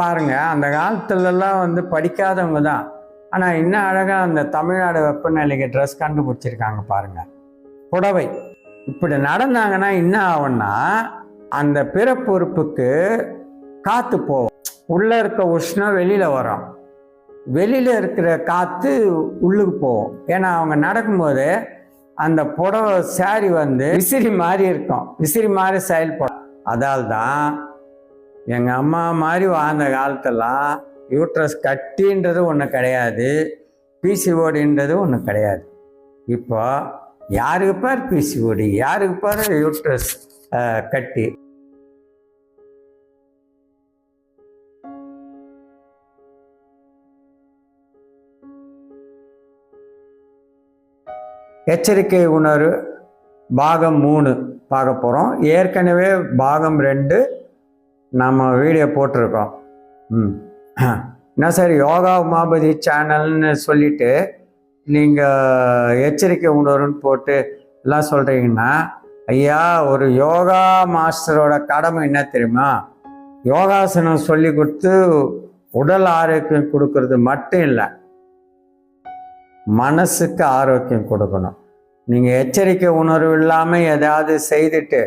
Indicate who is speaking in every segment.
Speaker 1: பாருங்க அந்த காலத்துலலாம் வந்து படிக்காதவங்க தான். ஆனால் இன்னும் அழகாக அந்த தமிழ்நாடு வெப்பநிலைக்கு ட்ரெஸ் கண்டுபிடிச்சிருக்காங்க பாருங்க. புடவை. இப்படி நடந்தாங்கன்னா என்ன ஆகும்னா அந்த பிறப்புறுப்புக்கு காற்று போகும். உள்ளே இருக்க உஷ்ணம் வெளியில் வரும். வெளியில் இருக்கிற காற்று உள்ளுக்கு போகும். ஏன்னா அவங்க நடக்கும்போது அந்த புடவை சாரி வந்து விசிறி மாதிரி இருக்கும். விசிறி மாதிரி செயல்படும். அதால் தான் எங்கள் அம்மா மாதிரி வாழ்ந்த காலத்தெல்லாம் யூட்ரஸ் கட்டின்றது ஒன்று கிடையாது பிசிஓடின்றது ஒன்று கிடையாது. இப்போ யாருக்கு பார் பிசிஓடி யாருக்கு பார் யூட்ரஸ் கட்டி? எச்சரிக்கை உணர்வு பாகம் மூணு பார்க்க போகிறோம் ஏற்கனவே பாகம் ரெண்டு நம்ம வீடியோ போட்டிருக்கோம். ம். என்ன சார் யோகா உமாபதி சேனல்னு சொல்லிட்டு நீங்கள் எச்சரிக்கை உணர்வுன்னு போட்டு எல்லாம் சொல்கிறீங்கன்னா ஐயா ஒரு யோகா மாஸ்டரோட கடமை என்ன தெரியுமா? யோகாசனம் சொல்லி கொடுத்து உடல் ஆரோக்கியம் கொடுக்கறது மட்டும் இல்லை மனசுக்கு ஆரோக்கியம் கொடுக்கணும். நீங்கள் எச்சரிக்கை உணர்வு இல்லாமல் ஏதாவது செய்துட்டு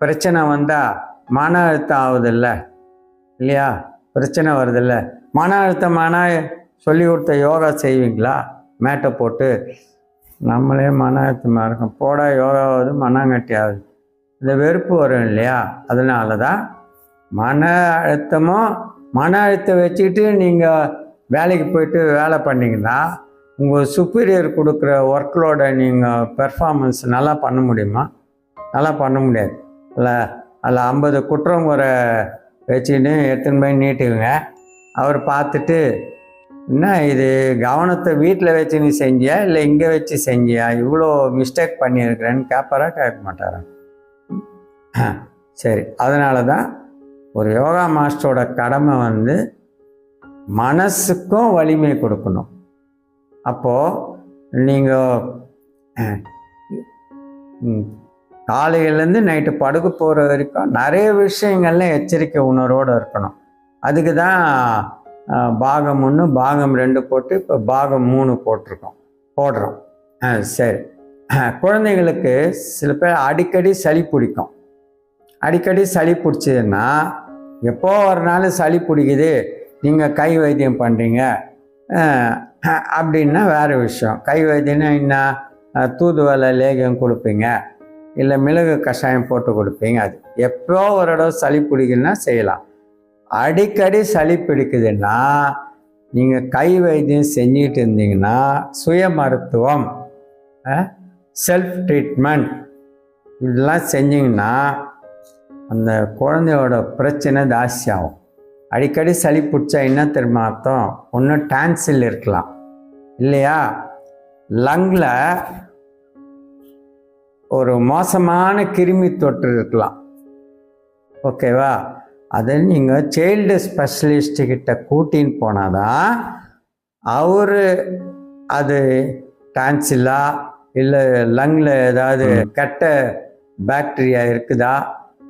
Speaker 1: பிரச்சனை வந்தால் மன அழுத்தம் ஆகுதில்ல இல்லையா? பிரச்சனை வருதில்ல. மன அழுத்தமான சொல்லி கொடுத்த யோகா செய்வீங்களா? மேட்டை போட்டு. நம்மளே மன அழுத்தமாக இருக்கும். போடா யோகா ஆகுது மனங்கட்டி ஆகுது. இந்த வெறுப்பு வரும் இல்லையா? அதனால தான் மன அழுத்தமும் மன அழுத்தம் வச்சுக்கிட்டு நீங்கள் வேலைக்கு போயிட்டு வேலை பண்ணீங்கன்னா உங்கள் சுப்பீரியர் கொடுக்குற ஒர்க்லோட நீங்கள் பெர்ஃபார்மன்ஸ் நல்லா பண்ண முடியுமா? நல்லா பண்ண முடியாது இல்லை? அதில் ஐம்பது குற்றம் குறை வச்சுன்னு எடுத்துன்னு போய் நீட்டுங்க. அவர் பார்த்துட்டு என்ன இது கவனத்தை வீட்டில் வச்சு நீ செஞ்சியா? இல்லை இங்கே வச்சு செஞ்சியா? இவ்வளோ மிஸ்டேக் பண்ணியிருக்கிறேன்னு கேட்பாரா கேட்க மாட்டாரா? சரி அதனால தான் ஒரு யோகா மாஸ்டரோட கடமை வந்து மனசுக்கும் வலிமை கொடுக்கணும். அப்போது நீங்கள் காலையிலேருந்து நைட்டு படுக்க போகிற வரைக்கும் நிறைய விஷயங்கள்ல எச்சரிக்கை உணர்வோடு இருக்கணும். அதுக்கு தான் பாகம் ஒன்று பாகம் ரெண்டு போட்டு இப்போ பாகம் மூணு போட்டிருக்கோம். போடுறோம். ஆ, சரி. குழந்தைங்களுக்கு சில பேர் அடிக்கடி சளி பிடிக்கும். அடிக்கடி சளி பிடிச்சதுன்னா எப்போ ஒரு நாள் சளி பிடிக்குது நீங்கள் கை வைத்தியம் பண்ணுறீங்க அப்படின்னா வேறு விஷயம். கை வைத்தியம்னா என்ன? தூதுவலை தூதுவளை லேகியம் கொடுப்பீங்க. இல்லை மிளகு கஷாயம் போட்டு கொடுப்பீங்க அது. எப்போ ஒரு இடம் சளி பிடிக்குன்னா செய்யலாம். அடிக்கடி சளி பிடிக்குதுன்னா நீங்கள் கை வைத்தியம் செஞ்சிட்டு இருந்தீங்கன்னா சுய மருத்துவம் செல்ஃப் ட்ரீட்மெண்ட் இதெல்லாம் செஞ்சிங்கன்னா அந்த குழந்தையோட பிரச்சனை ஜாஸ்தி ஆகும் அடிக்கடி சளி பிடிச்சா என்ன தெரியுமா அர்த்தம்? ஒன்று டான்சில் இருக்கலாம். இல்லையா? லங்கில் ஒரு மோசமான கிருமி தொற்று இருக்கலாம். ஓகேவா அதை நீங்கள் சைல்டு ஸ்பெஷலிஸ்ட்டு கிட்ட கூட்டின்னு போனால் தான் அவர் அது டான்சிலா இல்லை லங்கில் ஏதாவது கெட்ட பாக்டீரியா இருக்குதா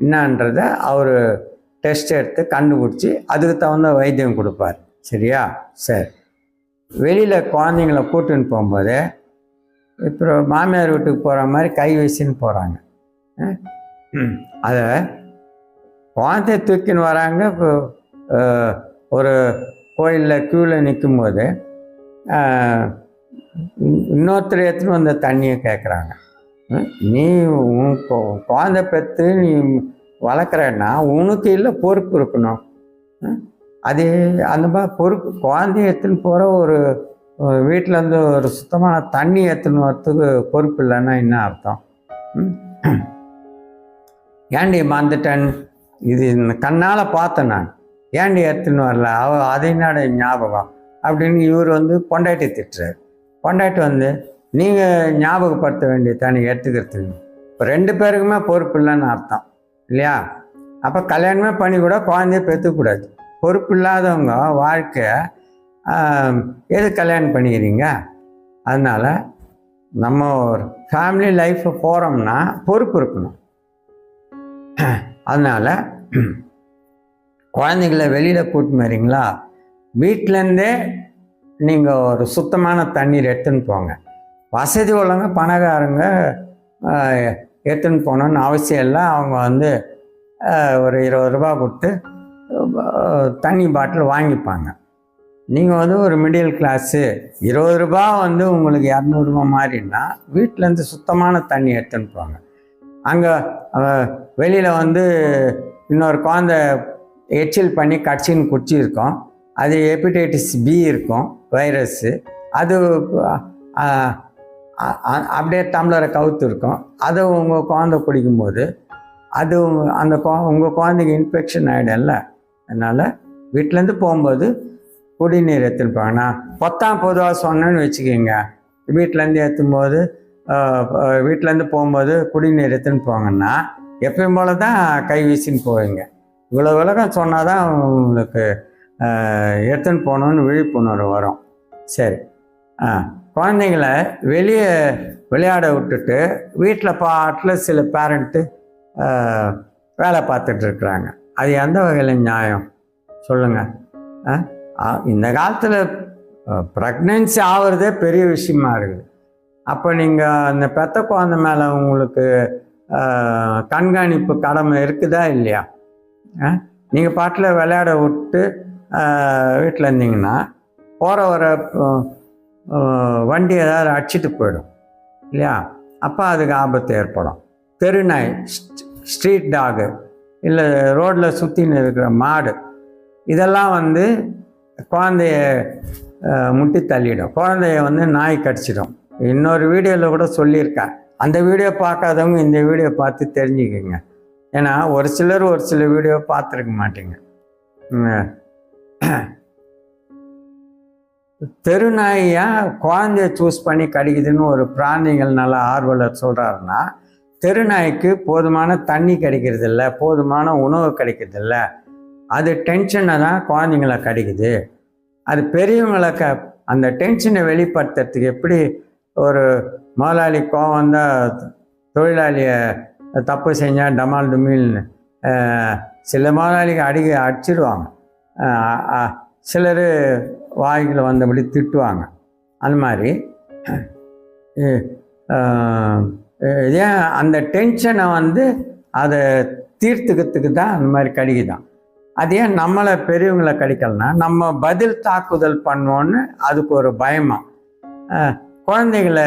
Speaker 1: என்னன்றதை அவர் டெஸ்ட் எடுத்து கண்டுபிடிச்சி அதுக்கு தகுந்த வைத்தியம் கொடுப்பார். சரியா? சரி. வெளியில் குழந்தைங்கள கூட்டின்னு போகும்போது இப்போ மாமியார் வீட்டுக்கு போகிற மாதிரி கை வீசின்னு போகிறாங்க அதை குழந்தைய தூக்கின்னு வராங்க. இப்போ ஒரு கோயிலில் க்யூவில் நிற்கும்போது இன்னொருத்தர் எடுத்துன்னு வந்த தண்ணியை கேட்குறாங்க நீ உன் குழந்தை பெற்று நீ வளர்க்குறன்னா உனக்கு இல்லை பொறுப்பு இருக்கணும்? அது அந்த மாதிரி பொறுப்பு குழந்தைய எடுத்துன்னு போகிற ஒரு வீட்டில் வந்து ஒரு சுத்தமான தண்ணி எடுத்துன்னு வரத்துக்கு பொறுப்பு இல்லைன்னா என்ன அர்த்தம்? ஏண்டி மறந்துட்டேன்? இது இந்த கண்ணால் பார்த்தேன் நான். ஏண்டி எடுத்துன்னு வரல? அவ அதை என்னோட ஞாபகம்? அப்படின்னு இவர் வந்து பொண்டாட்டி திட்டுறாரு. பொண்டாட்டி வந்து நீங்கள் ஞாபகப்படுத்த வேண்டிய தானே எடுத்துக்கிறதுக்கு இப்போ ரெண்டு பேருக்குமே பொறுப்பு இல்லைன்னு அர்த்தம். இல்லையா? அப்போ கல்யாணமே பண்ணி கூட குழந்தைய பெற்றுக்கூடாது பொறுப்பு இல்லாதவங்க வாழ்க்கை எது கல்யாணம் பண்ணிக்கிறீங்க? அதனால் நம்ம ஒரு ஃபேமிலி லைஃப்பில் போகிறோம்னா பொறுப்பு இருக்கணும். அதனால் குழந்தைங்கள வெளியில் கூட்டின்னு வரீங்களா வீட்டிலேருந்தே நீங்கள் ஒரு சுத்தமான தண்ணீர் எடுத்துன்னு போங்க. வசதி உள்ளவங்க பணக்காரங்க எடுத்துன்னு போகணுன்னு அவசியம் இல்லை. அவங்க வந்து ஒரு இருபது ரூபா கொடுத்து தண்ணி பாட்டில் வாங்கிப்பாங்க. நீங்கள் வந்து ஒரு மிடில் கிளாஸு இருபது ரூபா வந்து உங்களுக்கு இரநூறுபா மாதிரின்னா வீட்டிலேருந்து சுத்தமான தண்ணி எடுத்துன்னு போவாங்க அங்கே வெளியில் வந்து இன்னொரு குழந்த எச்சில் பண்ணி கட்சின்னு குடிச்சிருக்கோம். அது ஹெப்படைட்டிஸ் பி இருக்கும் வைரஸ்ஸு அது அப்படியே டம்ளரை கவுத்து இருக்கும். அது உங்கள் குழந்த குடிக்கும்போது அது அந்த உங்கள் குழந்தைக்கு இன்ஃபெக்ஷன் ஆகிடும்ல அதனால் வீட்டிலேருந்து போகும்போது குடிநீர் எடுத்துன்னு போங்க நான் பொதுவாக சொன்னேன்னு வச்சுக்கோங்க. வீட்டிலேருந்து ஏற்றும்போது வீட்டிலேருந்து போகும்போது குடிநீர் எடுத்துன்னு போங்கன்னா எப்பயும் போல தான் கை வீசின்னு போவீங்க. இவ்வளோ விளக்கம் சொன்னால் தான் உங்களுக்கு எடுத்துன்னு போகணுன்னு விழிப்புணர்வு வரும். சரி. ஆ குழந்தைங்கள வெளியே விளையாட விட்டுட்டு வீட்டில் பாட்டில் சில பேரண்ட்டு வேலை பார்த்துட்டு இருக்கிறாங்க. அது எந்த வகையில் நியாயம்? சொல்லுங்கள் ஆ? இந்த காலத்தில் ப்ரெக்னென்சி ஆகிறதே பெரிய விஷயமா இருக்குது. அப்போ நீங்கள் அந்த பெத்த குழந்தை மேலே உங்களுக்கு கண்காணிப்பு கடமை இருக்குதா இல்லையா? நீங்கள் பாட்டில் விளையாட விட்டு வீட்டில் இருந்தீங்கன்னா போகிற வர வண்டி ஏதாவது அடிச்சிட்டு போயிடும் இல்லையா? அப்போ அதுக்கு ஆபத்து ஏற்படும். தெருநாய் ஸ்ட்ரீட் டாகு இல்லை ரோட்டில் சுற்றின்னு இருக்கிற மாடு இதெல்லாம் வந்து குழந்தைய முட்டி தள்ளிடும். குழந்தைய வந்து நாய் கடிச்சிடும். இன்னொரு வீடியோவில் கூட சொல்லியிருக்கேன். அந்த வீடியோ பார்க்காதவங்க இந்த வீடியோ பார்த்து தெரிஞ்சுக்கோங்க. ஏன்னா ஒரு சிலர் ஒரு சில வீடியோ பார்த்துருக்க மாட்டீங்க. உம். தெருநாயை குழந்தைய சூஸ் பண்ணி கடிக்குதுன்னு ஒரு பிராணிகள் நல்ல ஆர்வலர் சொல்கிறாருன்னா தெருநாய்க்கு போதுமான தண்ணி கிடைக்கிறதில்ல போதுமான உணவு கிடைக்கிறதில்ல. அது டென்ஷனை தான் குழந்தைங்கள கிடைக்குது. அது பெரியவங்களுக்கு க அந்த டென்ஷனை வெளிப்படுத்துறதுக்கு எப்படி ஒரு முதலாளி கோவம் வந்தால் தொழிலாளியை தப்பு செஞ்சால் டமால் டுமில்னு சில முதலாளிக்கு அடிக்க அடிச்சிடுவாங்க சிலர் வாய்க்குள்ள வந்தபடி திட்டுவாங்க. அந்த மாதிரி. ஏன் அந்த டென்ஷனை வந்து அதை தீர்த்துக்கிறதுக்கு தான் அந்த மாதிரி கடிக்குதான் அது ஏன் நம்மளை பெரியவங்களை கடிக்கலனா நம்ம பதில் தாக்குதல் பண்ணோன்னு அதுக்கு ஒரு பயமா? குழந்தைகளை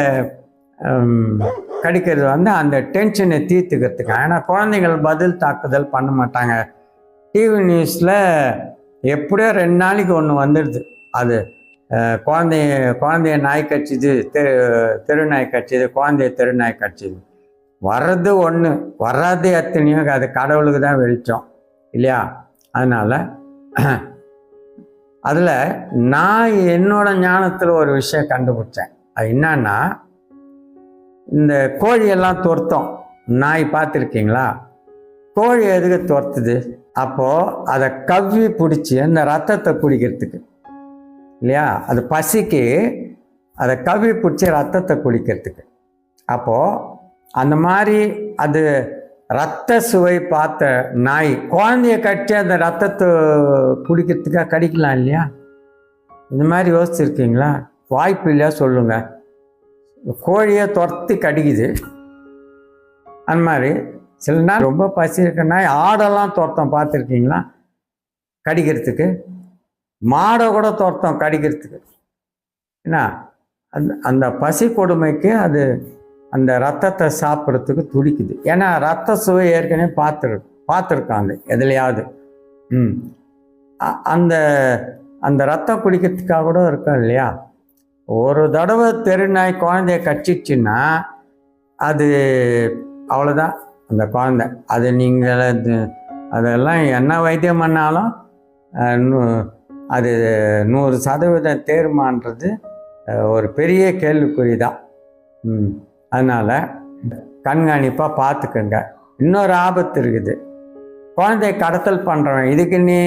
Speaker 1: கடிக்கிறது வந்து அந்த டென்ஷனை தீர்த்துக்கிறதுக்கு. ஏன்னா குழந்தைகள் பதில் தாக்குதல் பண்ண மாட்டாங்க. டிவி நியூஸில் எப்படியோ ரெண்டு நாளைக்கு ஒன்று வந்துடுது. அது குழந்தைய குழந்தைய நாய் கடிச்சிது தெரு தெரு நாய் குழந்தைய தெருநாய் கட்சிது வர்றது ஒன்று வர்றது எத்தனையோ அது கடவுளுக்கு தான் வெளிச்சம். இல்லையா? அதனால் அதில் நான் என்னோட ஞானத்தில் ஒரு விஷயம் கண்டுபிடிச்சேன். அது என்னன்னா இந்த கோழியெல்லாம் துரத்தோம். நாய் பார்த்துருக்கீங்களா? கோழி எதுக்கு துரத்துது? அப்போது அதை கவ்வி பிடிச்சி அந்த ரத்தத்தை குடிக்கிறதுக்கு. இல்லையா? அது பசிக்கு அதை கவ்வி பிடிச்சி ரத்தத்தை குடிக்கிறதுக்கு. அப்போது அந்த மாதிரி அது ரத்த சுவை பார்த்த நாய். குழந்தைய கட்டி அந்த ரத்தத்தை குடிக்கிறதுக்காக கடிக்கலாம் இல்லையா? இந்த மாதிரி யோசிச்சிருக்கீங்களா? வாய்ப்பு இல்லையா சொல்லுங்கள் கோழியை துரத்தி கடிக்குது. அந்த மாதிரி சில நாள் ரொம்ப பசி இருக்க நாய் ஆடெல்லாம் துரத்தம் பார்த்துருக்கீங்களா? கடிக்கிறதுக்கு. மாடை கூட துரத்தம் கடிக்கிறதுக்கு. என்ன? அந்த அந்த பசி கொடுமைக்கு அது அந்த ரத்தத்தை சாப்பிட்றதுக்கு துடிக்குது. ஏன்னா ரத்த சுவை ஏற்கனவே பார்த்துரு பார்த்துருக்கான் எதுலையாவது. ம். அ- அந்த அந்த ரத்தம் குடிக்கிறதுக்காக கூட இருக்கும் இல்லையா? ஒரு தடவை தெருநாய் குழந்தைய கச்சிச்சுன்னா அது அவ்வளோதான் அந்த குழந்தை. அது நீங்கள் அது அதெல்லாம் என்ன வைத்தியம் பண்ணாலும் நூ- அது நூறு சதவீதம் தேர்மான்றது ஒரு பெரிய கேள்விக்குறி தான் ம். அதனால் கண்காணிப்பாக பார்த்துக்கோங்க இன்னொரு ஆபத்து இருக்குது. குழந்தைய கடத்தல் பண்ணுறவன் இதுக்குன்னே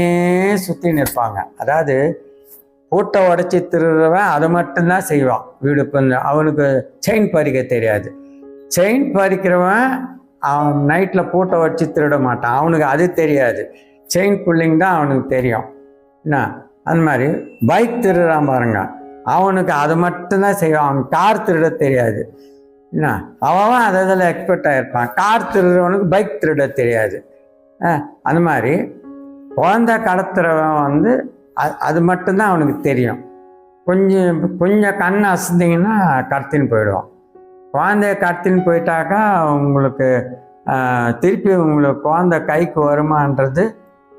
Speaker 1: சுற்றி நிற்பாங்க. அதாவது பூட்டை உடச்சி திருடுறவன் அதை மட்டும்தான் செய்வான். வீடு கொஞ்சம் அவனுக்கு செயின் பறிக்க தெரியாது. செயின் பறிக்கிறவன் அவன் நைட்டில் பூட்டை உடச்சி திருட மாட்டான். அவனுக்கு அது தெரியாது. செயின் புல்லிங் தான் அவனுக்கு தெரியும். என்ன? அந்த மாதிரி பைக் திருடுறான் பாருங்க. அவனுக்கு அதை மட்டும்தான் செய்வான். அவன் கார் திருட தெரியாது. என்ன? அவன் அதை இதில் எக்ஸ்பர்ட் ஆகிருப்பான் கார் திருடுறவனுக்கு பைக் திருட தெரியாது. அந்த மாதிரி குழந்த கடத்துறவன் வந்து அது அது மட்டும்தான் அவனுக்கு தெரியும். கொஞ்சம் கொஞ்சம் கண் அசந்திங்கன்னா கடத்தின்னு போயிடுவான். குழந்தைய கடத்தின்னு போயிட்டாக்கா உங்களுக்கு திருப்பி உங்களுக்கு குழந்தை கைக்கு வருமான்றது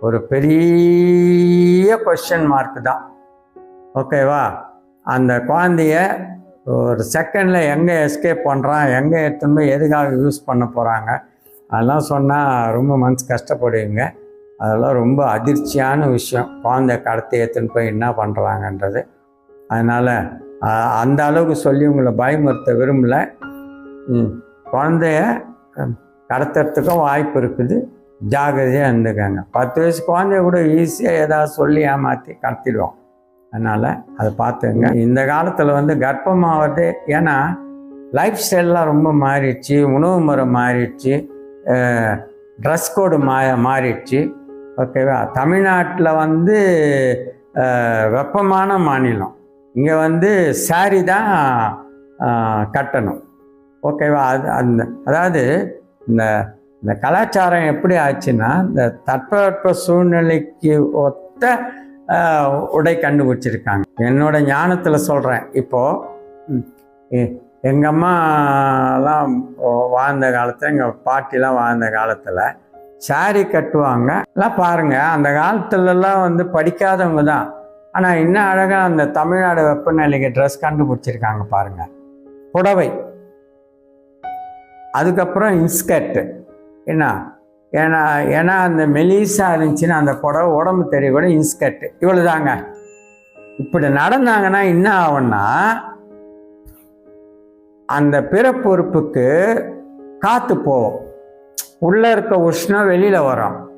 Speaker 1: ஒரு பெரிய கொஷின் மார்க் தான். ஓகேவா அந்த குழந்தைய ஒரு செகண்டில் எங்கே எஸ்கேப் பண்ணுறான் எங்கே எடுத்துன்னு போய் எதுக்காக யூஸ் பண்ண போகிறாங்க அதெல்லாம் சொன்னால் ரொம்ப மனசு கஷ்டப்படுவீங்க. அதெல்லாம் ரொம்ப அதிர்ச்சியான விஷயம். குழந்தை கடத்தி எடுத்துன்னு போய் என்ன பண்ணுறாங்கன்றது அதனால் அந்த அளவுக்கு சொல்லி உங்களை பயமுறுத்த விரும்பலை. குழந்தைய கடத்துறதுக்கும் வாய்ப்பு இருக்குது. ஜாகிரதையாக இருந்துக்கங்க. பத்து வயசு குழந்தைய கூட ஈஸியாக ஏதாவது சொல்லி ஏமாற்றி கடத்திடுவோம். அதனால் அதை பார்த்துங்க. இந்த காலத்தில் வந்து கர்ப்பமாவது ஏன்னா லைஃப் ஸ்டைல்லாம் ரொம்ப மாறிடுச்சு உணவு முறை மாறிடுச்சு ட்ரெஸ் கோடு மா மாறிடுச்சு. ஓகேவா தமிழ்நாட்டில் வந்து வெப்பமான மாநிலம். இங்கே வந்து சாரி தான் கட்டணும். ஓகேவா அது அந்த அதாவது இந்த இந்த கலாச்சாரம் எப்படி ஆச்சுன்னா இந்த தட்பவெட்ப சூழ்நிலைக்கு ஒத்த உடை கண்டுபிடிச்சிருக்காங்க. என்னோட ஞானத்தில் சொல்கிறேன் இப்போது எங்கள் அம்மாலாம் வாழ்ந்த காலத்தில் எங்கள் பாட்டிலாம் வாழ்ந்த காலத்தில் சாரி கட்டுவாங்க எல்லாம் பாருங்கள் அந்த காலத்துலலாம் வந்து படிக்காதவங்க தான். ஆனால் இன்னும் அழகாக அந்த தமிழ்நாடு வெப்பநிலைக்கு ட்ரெஸ் கண்டுபிடிச்சிருக்காங்க பாருங்கள் புடவை. அதுக்கப்புறம் இன்ஸ்கர்ட்டு என்ன? ஏன்னா ஏன்னா அந்த மெலிசா இருந்துச்சுன்னா அந்த புடவை உடம்பு தெரிய கூட இவ்வளோ இவ்வளோதாங்க இப்படி நடந்தாங்கன்னா என்ன ஆகும்னா அந்த பிறப்புறுப்புக்கு காற்று போகும். உள்ளே இருக்க உஷ்ணம் வெளியில் வரும்.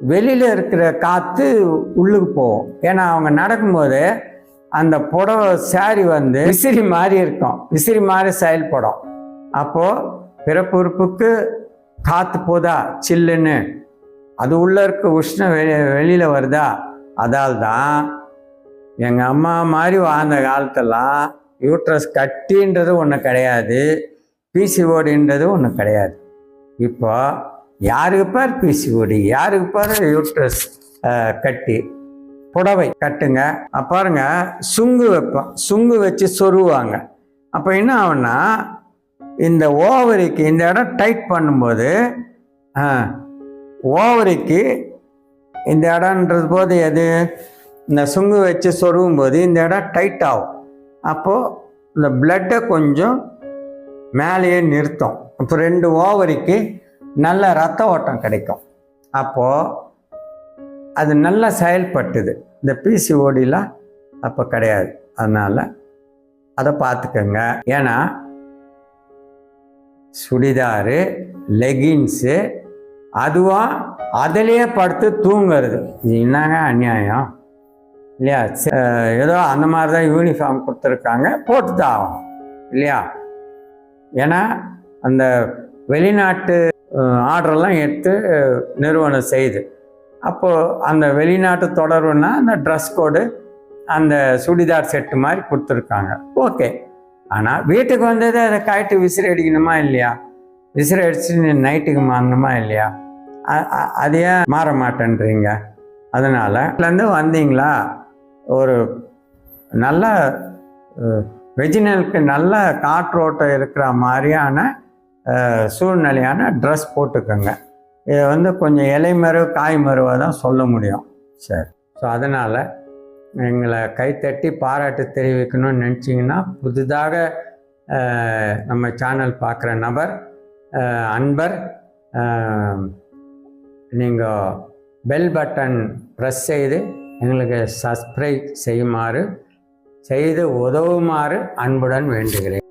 Speaker 1: வெளியில் இருக்கிற காற்று உள்ளுக்கு போவோம் ஏன்னா அவங்க நடக்கும்போது அந்த புடவை சாரி வந்து விசிறி மாதிரி இருக்கும். விசிறி மாதிரி செயல்படும். அப்போது பிறப்புறுப்புக்கு காற்று போதா? சில்லுன்னு. அது உள்ளே இருக்க உஷ்ணம் வெளி வெளியில் வருதா? அதால் தான் எங்கள் அம்மா மாதிரி வாழ்ந்த காலத்தெல்லாம் யூட்ரஸ் கட்டின்றது ஒன்று கிடையாது. பிசிஓடின்றது ஒன்று கிடையாது. இப்போ யாருக்கு பார் பிசிஓடி? யாருக்கு பார் யூட்ரஸ் கட்டி? புடவை கட்டுங்க. பாருங்க சுங்கு வைப்போம். சுங்கு வச்சு சொருவாங்க. அப்போ என்ன ஆகுன்னா இந்த ஓவரிக்கு இந்த இடம் டைட் பண்ணும்போது ஓவரிக்கு இந்த இடம்ன்றது போது எது? இந்த சுங்கு வச்சு சொருகும் போது இந்த இடம் டைட் ஆகும். அப்போது இந்த பிளட்டை கொஞ்சம் மேலேயே நிறுத்தும். இப்போ ரெண்டு ஓவரிக்கு நல்ல ரத்த ஓட்டம் கிடைக்கும். அப்போது அது நல்லா செயல்பட்டுது. இந்த பிசிஓடிலாம் அப்போ கிடையாது. அதனால் அதை பார்த்துக்கோங்க. ஏன்னா சுடிதாரு லெகின்ஸு அதுவும் அதிலேயே படுத்து தூங்குறது. இது என்னங்க அநியாயம்? இல்லையா? ச- ஏதோ அந்த மாதிரி தான் யூனிஃபார்ம் கொடுத்துருக்காங்க போட்டு தான் ஆகும் இல்லையா? ஏன்னா அந்த வெளிநாட்டு ஆர்டர்லாம் எடுத்து நிறுவனம் செய்யுது அப்போது அந்த வெளிநாட்டு தொடர்புன்னா அந்த ட்ரெஸ் கோடு அந்த சுடிதார் செட்டு மாதிரி கொடுத்துருக்காங்க. ஓகே. ஆனால் வீட்டுக்கு வந்தது அதை காய்ட்டு விசிறி அடிக்கணுமா இல்லையா? விசிறி அடிச்சு நைட்டுக்கு மாறணுமா இல்லையா? அதையே அது ஏன் மாற மாட்டேன்றீங்க. அதனால் இருந்து வந்தீங்களா? ஒரு நல்ல வெஜினலுக்கு நல்ல காற்றோட்டம் இருக்கிற மாதிரியான சூழ்நிலையான ட்ரெஸ் போட்டுக்கோங்க. இதை வந்து கொஞ்சம் இலைமருவு காய்மருவாக தான் சொல்ல முடியும். சரி. ஸோ அதனால் எங்களை கைத்தட்டி பாராட்டு தெரிவிக்கணும்னு நினச்சிங்கன்னா புதிதாக நம்ம சேனல் பார்க்குற நபர் அன்பர் நீங்கள் பெல் பட்டன் ப்ரெஸ் செய்து எங்களுக்கு சப்ஸ்கிரைப் செய்யுமாறு செய்து உதவுமாறு அன்புடன் வேண்டுகிறேன்.